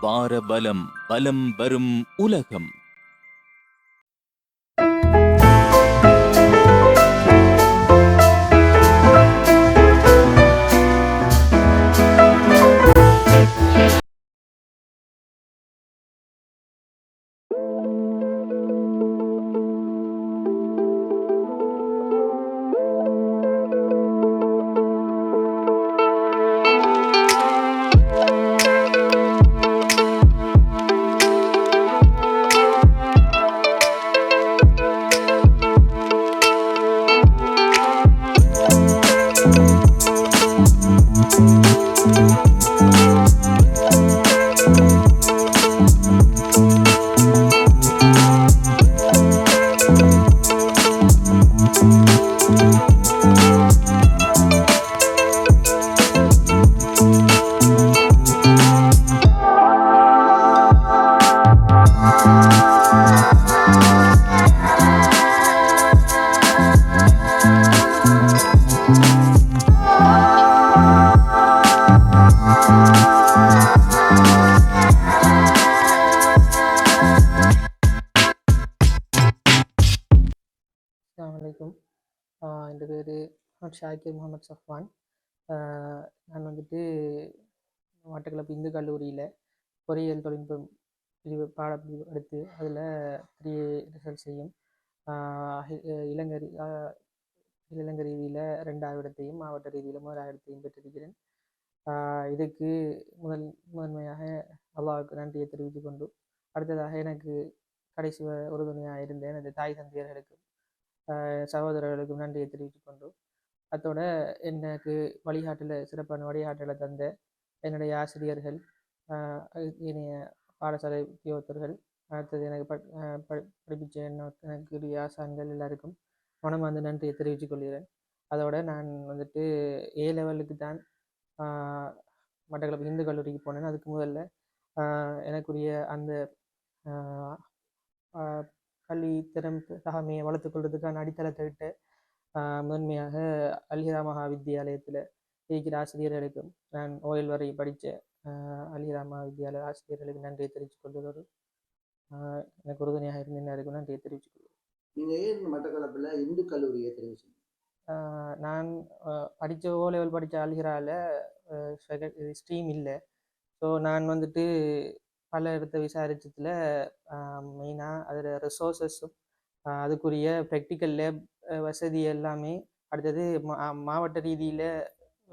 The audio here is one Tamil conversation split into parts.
வார பலம் பலம் வரும் உலகம். அஸ்ஸலாமு என் பேர் முகமது ஷாக்கிர் முகமது சஃப்வான். நான் வந்துட்டு மட்டக்களப்பு இந்து கல்லூரியில் பொறியியல் தொழில்நுட்பம் பிரிவு பாடப்பிரிவு எடுத்து அதில் த்ரீ ரிசல்ட் செய்யும். இளங்கரி இளங்க ரீதியில் ரெண்டாவது இடத்தையும் மாவட்ட ரீதியில் முதலாவது இடத்தையும் பெற்றிருக்கிறேன். இதுக்கு முதல் முதன்மையாக அல்லாஹ்வுக்கு நன்றியை தெரிவித்துக் கொண்டு அடுத்ததாக எனக்கு கடைசி உறுதுணையாக இருந்த எனது தாய் தந்தையர்களுக்கு. சகோதரர்களுக்கும் நன்றியை தெரிவித்துக் கொண்டோம் அத்தோட எனக்கு வழிகாட்டில் சிறப்பான வழிகாட்டலை தந்த என்னுடைய ஆசிரியர்கள் ஆஹ் இனிய பாடசாலை உத்தியோகத்தர்கள் அடுத்தது எனக்கு படிப்பிச்ச என்ன எனக்குரிய ஆசான்கள் எல்லாருக்கும் வந்து நன்றியை தெரிவித்துக் கொள்கிறேன். அதோட நான் வந்துட்டு ஏ லெவலுக்கு தான் மட்டக்களப்பு இந்து கல்லூரிக்கு போனேன். அதுக்கு முதல்ல எனக்குரிய அந்த கல்வி திறம் தகமையை வளர்த்துக் கொள்வதற்கான அடித்தளத்தை விட்டு முதன்மையாக அல்ஹிரா மகா வித்தியாலயத்தில் இருக்கிற ஆசிரியர்களுக்கும் நான் ஓயல் வரை படித்த அல்ஹிரா மகா வித்தியாலய ஆசிரியர்களுக்கு நன்றியை தெரிவித்துக் கொள்வதோடு எனக்கு உறுதுணையாக இருந்த எல்லாருக்கும் நன்றியை தெரிவித்துக் கொள்கிறேன் நீங்க ஏன் மட்டக்களப்புல இந்து கல்லூரியை தெரிவு செஞ்சீங்க ஆஹ் நான் படித்த ஓ லெவல் படித்த அல்ஹிராவில் ஸ்ட்ரீம் இல்லை. ஸோ நான் வந்துட்டு பல இடத்த விசாரிச்சதுல மெயினாக அதில் ரிசோர்ஸஸும் அதுக்குரிய ப்ராக்டிக்கல் லேப் வசதி எல்லாமே அடுத்தது மா மாவட்ட ரீதியில்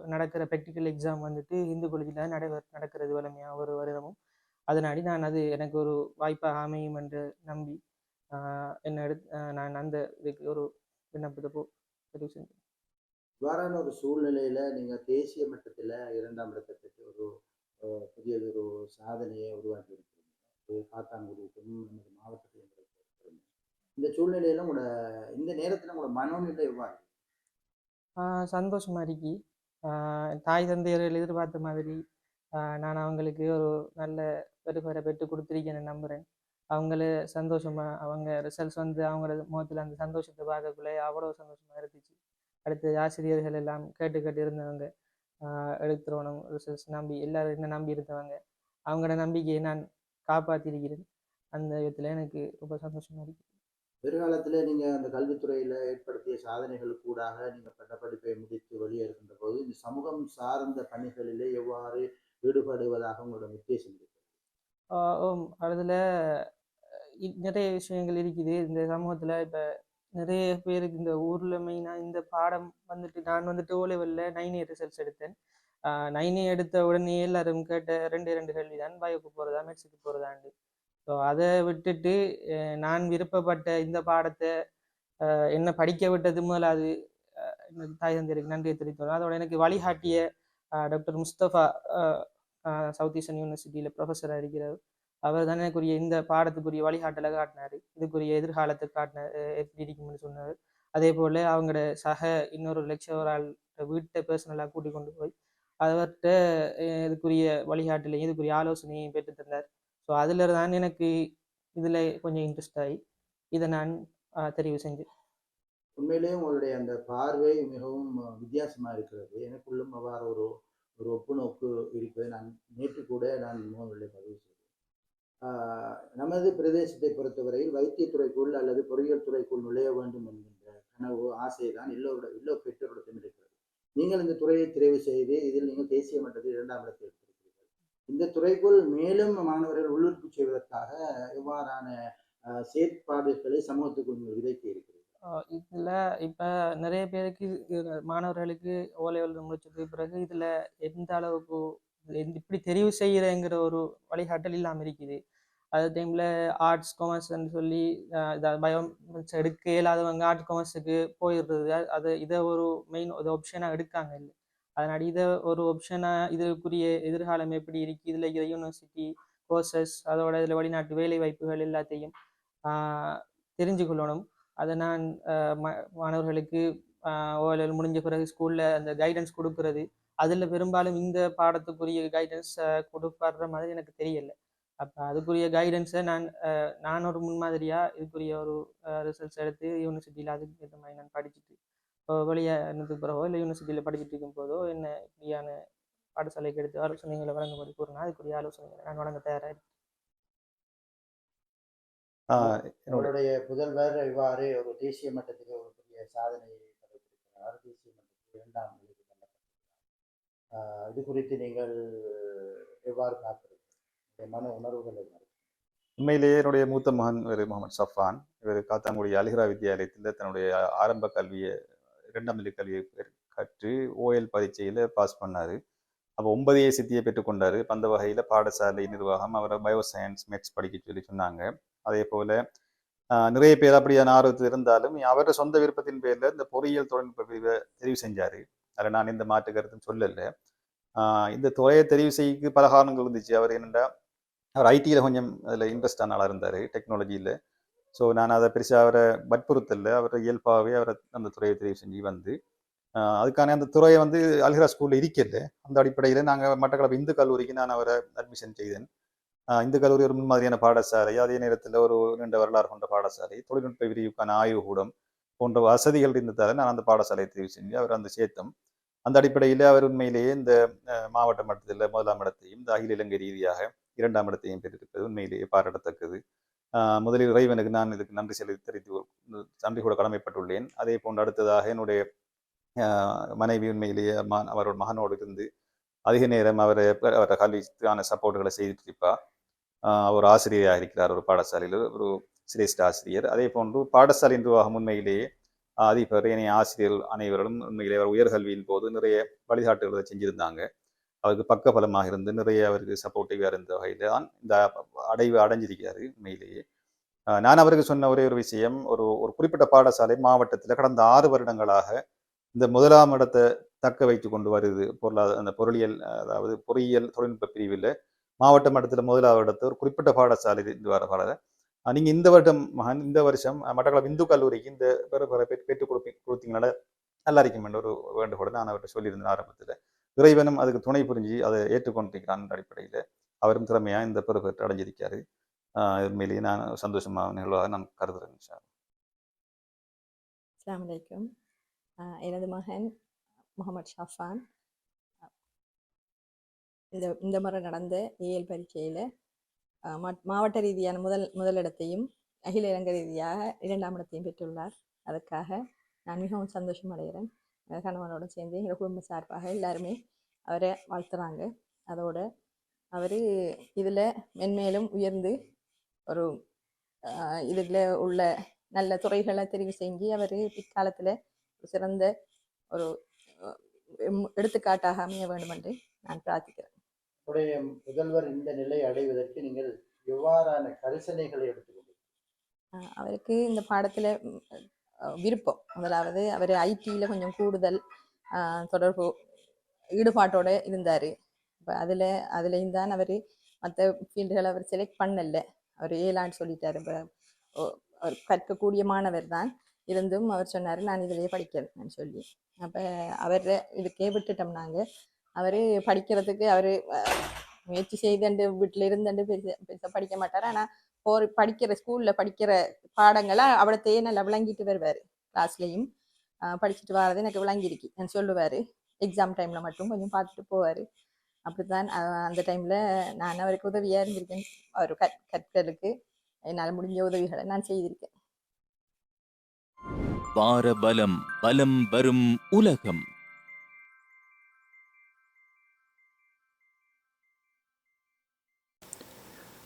நடக்கிற ப்ராக்டிக்கல் எக்ஸாம் வந்துட்டு இந்து காலேஜில் நட நடக்கிறது வளமையாக ஒரு வருடமும். அதனாடி நான் அது எனக்கு ஒரு வாய்ப்பாக அமையும் என்று நம்பி என்னை எடுத்து நான் அந்த இதுக்கு ஒரு விண்ணப்பத்தை போ பதிவு செஞ்சேன். இவ்வாறான ஒரு சூழ்நிலையில் நீங்கள் தேசிய மட்டத்தில் இரண்டாம் இடத்தை பெற்று ஒரு புதிய ஒரு சாதனையை உருவாக்கி இருக்கிறீங்க காத்தான்குடிக்கும் நமது மாவட்டத்திலும் இந்த சூழ்நிலையில உங்களோட இந்த நேரத்துல உங்களோட மனோநிலை எவ்வாறு? ஆஹ் சந்தோஷமா இருக்கி. ஆஹ் தாய் தந்தையர்கள் எதிர்பார்த்த மாதிரி ஆஹ் நான் அவங்களுக்கு ஒரு நல்ல பெருபரை பெற்று கொடுத்துருக்கேன்னு நம்புகிறேன் அவங்கள சந்தோஷமா அவங்க ரிசல்ட்ஸ் வந்து அவங்களோட முகத்தில் அந்த சந்தோஷத்தை பார்க்கக்குள்ளே அவ்வளோ சந்தோஷமா இருந்துச்சு. அடுத்து ஆசிரியர்கள் எல்லாம் கேட்டு கேட்டு இருந்தவங்க எடுத்துருவணும். ரிசல்ட்ஸ் நம்பி எல்லாரும் என்ன நம்பி இருந்தவங்க அவங்களோட நம்பிக்கையை நான் காப்பாற்றிருக்கிறேன் அந்த விதத்தில் எனக்கு ரொம்ப சந்தோஷமா இருக்கு. எதிர்காலத்துல நீங்க அந்த கல்வித்துறையில ஏற்படுத்திய சாதனைகள் கூடாக நீங்க பட்டப்படிப்பை முடித்து வெளியே இருக்கின்ற போது இந்த சமூகம் சார்ந்த பணிகளிலே எவ்வாறு ஈடுபடுவதாக உங்களோட உத்தேசம் இருக்கு ஆஹ் ஓம். அதில் நிறைய விஷயங்கள் இருக்குது. இந்த சமூகத்தில் இப்போ நிறைய பேருக்கு இந்த ஊரில் மெயினாக இந்த பாடம் வந்துட்டு நான் வந்துட்டு ஓ லெவலில் நைன் இயர் ரிசல்ட்ஸ் எடுத்தேன். நைன் எடுத்த உடனே எல்லாரும் கேட்ட ரெண்டு ரெண்டு கேள்வி தான் பயோக்கு போகிறதா மெட்ஸுக்கு போகிறதாண்டு ஸோ அதை விட்டுட்டு நான் விருப்பப்பட்ட இந்த பாடத்தை என்ன படிக்க விட்டது முதல்ல அது தாய் தந்தையருக்கு நன்றியை தெரிவித்தோம் அதோட எனக்கு வழிகாட்டிய டாக்டர் முஸ்தபா சவுத் ஈஸ்டர்ன் யூனிவர்சிட்டியில் ப்ரொஃபஸராக இருக்கிறார். அவர் தானே எனக்குரிய இந்த பாடத்துக்குரிய வழிகாட்டலை காட்டினார். இதுக்குரிய எதிர்காலத்தை காட்டின எப்படி இருக்கும்னு சொன்னார். அதே போல் அவங்களோட சக இன்னொரு லெக்சரால் வீட்டை பர்சனலாக கூட்டி கொண்டு போய் அவர்கிட்ட இதுக்குரிய வழிகாட்டலையும் இதுக்குரிய ஆலோசனையும் பெற்று தந்தார். ஸோ அதில் தான் எனக்கு இதில் கொஞ்சம் இன்ட்ரெஸ்ட் ஆகி இதை நான் தெரிவு செஞ்சேன். உண்மையிலேயே உங்களுடைய அந்த பார்வை மிகவும் வித்தியாசமா இருக்கிறது. எனக்குள்ளும் அவ்வாறு ஒரு ஒரு ஒப்புநோக்கு இருப்பதை நான் நேற்று கூட நான் முகங்களில் பதிவு செய்தேன். நமது பிரதேசத்தை பொறுத்தவரையில் வைத்தியத்துறைக்குள் அல்லது பொறியியல் துறைக்குள் நுழைய வேண்டும் என்கின்ற கனவு ஆசை தான் எல்லோரோட எல்லோ பெற்றோரிடத்தும் இருக்கிறது. நீங்கள் இந்த துறையை தெரிவு செய்து இதில் நீங்கள் தேசிய மன்றத்தில் இரண்டாம் இடத்தை எடுத்திருக்கிறீர்கள். இந்த துறைக்குள் மேலும் மாணவர்கள் உள்ளுறுப்பு செய்வதற்காக எவ்வாறான செயற்பாடுகளை சமூகத்துக்குள் நீங்கள் விதைக்க இருக்கிறீர்கள்? இதில் இப்போ நிறைய பேருக்கு மாணவர்களுக்கு ஓலை லெவல் முடிச்சதுக்கு பிறகு இதில் எந்த அளவுக்கு இப்படி தெரிவு செய்கிறேங்கிற ஒரு வழிகாட்டல் இல்லாமல் இருக்குது. அதே டைமில் ஆர்ட்ஸ் காமர்ஸ்ன்னு சொல்லி பயோ எடுக்க இல்லாதவங்க ஆர்ட்ஸ் காமர்ஸுக்கு போயிடுறது அது இதை ஒரு மெயின் ஒரு ஆப்ஷனாக எடுக்காங்க இல்லை. அதனால இதை ஒரு ஆப்ஷனாக இதற்குரிய எதிர்காலம் எப்படி இருக்குது இதில் யூனிவர்சிட்டி கோர்சஸ் அதோட இதில் வெளிநாட்டு வேலை வாய்ப்புகள் எல்லாத்தையும் தெரிஞ்சு கொள்ளணும். அதை நான் மாணவர்களுக்கு ஓஎல்எல் முடிஞ்ச பிறகு ஸ்கூலில் அந்த கைடன்ஸ் கொடுக்கறது. அதில் பெரும்பாலும் இந்த பாடத்துக்குரிய கைடன்ஸ் கொடுப்படுற மாதிரி எனக்கு தெரியல அப்போ அதுக்குரிய கைடன்ஸை நான் நான் ஒரு முன்மாதிரியாக இதுக்குரிய ஒரு ரிசல்ட்ஸ் எடுத்து யூனிவர்சிட்டியில் அதுக்கு ஏற்ற மாதிரி நான் படிச்சுட்டு இப்போ வெளியானதுக்கு பிறகோ இல்லை யூனிவர்சிட்டியில் படிச்சுட்டு இருக்கும் போதோ என்ன இப்படியான பாடசாலைக்கு எடுத்து ஆலோசனைகளை வழங்கும்படி கூறினா அதுக்குரிய ஆலோசனைகளை நான் வழங்க தயாராக இருக்கேன். ஆஹ் என்னோட உங்களுடைய புதல்வர் இவ்வாறு ஒரு தேசிய மட்டத்தில் ஒரு பெரிய சாதனையை படைத்திருக்கிறார் தேசிய மட்டத்தில் இரண்டாம் இது குறித்து நீங்கள் எவ்வாறு பார்க்கிறீர்கள்? மன உணர்வுகள் எவ்வாறு உண்மையிலேயே என்னுடைய மூத்த மகன் இவர் முகமது சஃபான் இவர் காத்தாங்குடி அலிஹரா வித்யாலயத்தில் தன்னுடைய ஆரம்ப கல்வியை இரண்டாம் நிலை கல்வியை கற்று ஓஎல் பரீட்சையில் பாஸ் பண்ணார். அப்போ ஒன்பதையே சித்தியை பெற்றுக்கொண்டார் அந்த வகையில் பாடசாலை நிர்வாகம் அவரை பயோ சயின்ஸ் மேக்ஸ் படிக்க சொல்லி சொன்னாங்க. அதே போல் நிறைய பேர் அப்படியான ஆர்வத்தில் இருந்தாலும் அவரோட சொந்த விருப்பத்தின் பேரில் இந்த பொறியியல் தொழில்நுட்ப பிரிவை தெரிவு செஞ்சார். அதில் நான் எந்த மாற்று கருத்தும் சொல்லலை இந்த துறையை தெரிவு செய்யக்கு பல காரணங்கள் இருந்துச்சு. அவர் என்னென்னா அவர் ஐடியில் கொஞ்சம் அதில் இன்ட்ரெஸ்டான ஆளாக இருந்தார் டெக்னாலஜியில் ஸோ நான் அதை பெருசாக அவரை வற்புறுத்தல. அவர் இயல்பாகவே அவரை அந்த துறையை தெரிவு செஞ்சு வந்து அதுக்கான அந்த துறையை வந்து அல்ஹரா ஸ்கூலில் இருக்கல. அந்த அடிப்படையில் நாங்கள் மட்டக்களப்பு இந்து கல்லூரிக்கு நான் அவரை அட்மிஷன் செய்தேன். இந்து கல்லூரி ஒரு முன்மாதிரியான பாடசாலை அதே நேரத்தில் ஒரு நீண்ட வரலாறு கொண்ட பாடசாலை தொழில்நுட்ப விரிவுக்கான ஆய்வுகூடம் போன்ற வசதிகள் இருந்ததால் நான் அந்த பாடசாலையை தெரிவு செஞ்சு அவர் அந்த சேர்த்தம். அந்த அடிப்படையில் அவர் உண்மையிலேயே இந்த மாவட்ட மட்டத்தில் முதலாம் இடத்தையும் இந்த அகில இலங்கை ரீதியாக இரண்டாம் இடத்தையும் பெற்றிருப்பது உண்மையிலேயே பாராட்டத்தக்கது. ஆஹ் முதலில் இறைவனுக்கு நான் இதுக்கு நன்றி செலுத்தி தெரிவித்து நன்றி கூட கடமைப்பட்டுள்ளேன். அதே போன்று அடுத்ததாக என்னுடைய மனைவி உண்மையிலேயே மகன் அவரோட மகனோடு இருந்து அதிக நேரம் அவர் அவரை கல்விக்கான சப்போர்ட்டுகளை செய்துட்டு இருப்பா அவர் ஆசிரியராக இருக்கிறார் ஒரு பாடசாலையில் ஒரு சிரேஷ்ட ஆசிரியர். அதே போன்று பாடசாலை நிர்வாகம் உண்மையிலேயே அதிபர் இணைய ஆசிரியர் அனைவரும் உண்மையிலே அவர் உயர்கல்வியின் போது நிறைய வழிகாட்டுகளை செஞ்சுருந்தாங்க. அவருக்கு பக்க பலமாக இருந்து நிறைய அவருக்கு சப்போர்ட்டிவாக இருந்த வகையில் தான் இந்த அடைவு அடைஞ்சிருக்கிறாரு உண்மையிலேயே ஆஹ் நான் அவருக்கு சொன்ன ஒரே ஒரு விஷயம் ஒரு ஒரு குறிப்பிட்ட பாடசாலை மாவட்டத்தில் கடந்த ஆறு வருடங்களாக இந்த முதலாம் இடத்தை தக்க வைத்து கொண்டு வருது. பொருளாதார அந்த பொருளியல் அதாவது பொறியியல் தொழில்நுட்ப பிரிவில் மாவட்ட மட்டத்தில் முதலாவது இடத்தை ஒரு குறிப்பிட்ட பாடசாலை இது வர பாடலை. நீங்கள் இந்த வருடம் மகன் இந்த வருஷம் மட்டக்களப்பு இந்து கல்லூரிக்கு இந்த பெற பெற பெற்று பெற்றுக் கொடுப்பி கொடுத்தீங்கனால நல்லா இருக்கும் என்ற ஒரு வேண்டுகோடு நான் அவர்கிட்ட சொல்லியிருந்தேன் ஆரம்பத்தில். இறைவனும் அதுக்கு துணை புரிஞ்சு அதை ஏற்றுக்கொண்டிருக்கிறான் அடிப்படையில் அவரும் திறமையாக இந்த பெறு பெற்று அடைஞ்சிருக்காரு. உண்மையிலேயே நான் சந்தோஷமாக நிகழ்வாக நான் கருதுறேன் சார் அஸ்லாம் அஸ்ஸலாமு எனது மகன் முகமது ஷாஃபான். இந்த இந்த முறை நடந்த ஏஎல் பரீட்சையில் மாவட்ட ரீதியான முதல் முதலிடத்தையும் அகில இலங்கை ரீதியாக இரண்டாம் இடத்தையும் பெற்றுள்ளார். அதற்காக நான் மிகவும் சந்தோஷம் அடைகிறேன். கணவனோடு கணவனோட சேர்ந்து எங்கள் குடும்ப சார்பாக எல்லாருமே அவரை வாழ்த்துறாங்க. அதோட அவர் இதில் மென்மேலும் உயர்ந்து ஒரு இதில் உள்ள நல்ல துறைகளை தெரிவு செஞ்சு அவர் பிற்காலத்தில் சிறந்த ஒரு எடுத்துக்காட்டாக அமைய வேண்டும் என்று நான் பிரார்த்திக்கிறேன். உடைய முதல்வர் இந்த நிலை அடைவதற்கு நீங்கள் எவ்வாறான கரிசனைகளை எடுத்துக்கொண்டீங்க அவருக்கு இந்த பாடத்தில் விருப்பம். முதலாவது அவர் ஐடியில் கொஞ்சம் கூடுதல் தொடர்பு ஈடுபாட்டோட இருந்தார். இப்போ அதில் அதுலேயும் தான் அவர் மற்ற ஃபீல்டுகளை அவர் செலக்ட் பண்ணல. அவர் ஏலான்னு சொல்லிட்டாரு. இப்போ அவர் கற்கக்கூடிய மாணவர் தான். இருந்தும் அவர் சொன்னார் நான் இதிலேயே படிக்கிறேன் சொல்லி. அப்போ அவர் இதுக்கே விட்டுட்டோம் நாங்கள் அவர் படிக்கிறதுக்கு அவர் முயற்சி செய்தண்டு வீட்டில் இருந்தண்டு பெருசா பெருசாக படிக்க மாட்டார். ஆனால் போர் படிக்கிற ஸ்கூலில் படிக்கிற பாடங்களை அவடத்தையே நல்லா விளங்கிட்டு வருவார் கிளாஸ்லேயும் படிச்சுட்டு வர்றது எனக்கு விளங்கிருக்கு. நான் சொல்லுவார் எக்ஸாம் டைமில் மட்டும் கொஞ்சம் பார்த்துட்டு போவார். அப்படித்தான் அந்த டைமில் நான் அவருக்கு உதவியாக இருந்திருக்கேன். அவர் கற் கற்களுக்கு என்னால் முடிஞ்ச உதவிகளை நான் செய்திருக்கேன். வார பலம் பலம் வரும் உலகம்.